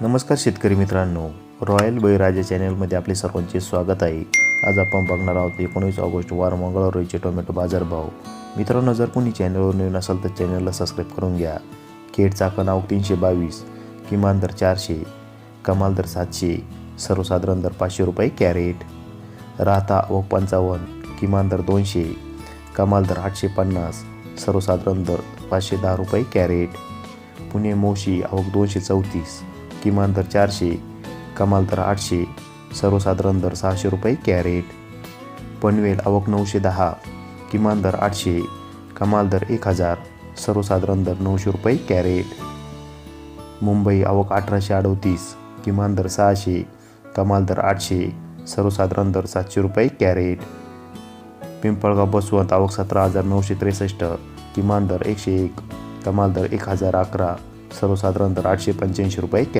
नमस्कार शेतकरी मित्रांनो. रॉयल बळीराजा चॅनलमध्ये आपले सर्वांचे स्वागत आहे. आज आपण बघणार आहोत एकोणीस ऑगस्ट वार मंगळवार रोजचे टोमॅटो बाजारभाव मित्रांनो जर कोणी चॅनलवर नवीन असाल तर चॅनलला सबस्क्राईब करून घ्या. खेड चाकण आवक तीनशे बावीस किमान दर चारशे कमाल दर सातशे सर्वसाधारण दर पाचशे रुपये कॅरेट. राहता व पंचावन्न किमान दर दोनशे कमाल दर आठशे पन्नास सर्वसाधारण दर पाचशे दहा रुपये कॅरेट. पुणे मोशी आवक दोनशे चौतीस किमान दर चारशे कमाल दर आठशे सर्वसाधारण दर सहाशे रुपये कॅरेट. पनवेल आवक नऊशे दहा किमान दर आठशे कमाल दर एक हजार सर्वसाधारण दर नऊशे रुपये कॅरेट. मुंबई आवक अठराशे अडोतीस किमान दर सहाशे कमाल दर आठशे सर्वसाधारण दर सातशे रुपये कॅरेट. पिंपळगाव बसवंत आवक सतरा हजार नऊशे त्रेसष्ट किमान दर एकशे एक कमाल दर एक हजार अकरा सर्वसाधारण दर आठशे पंच्याऐंशी रुपये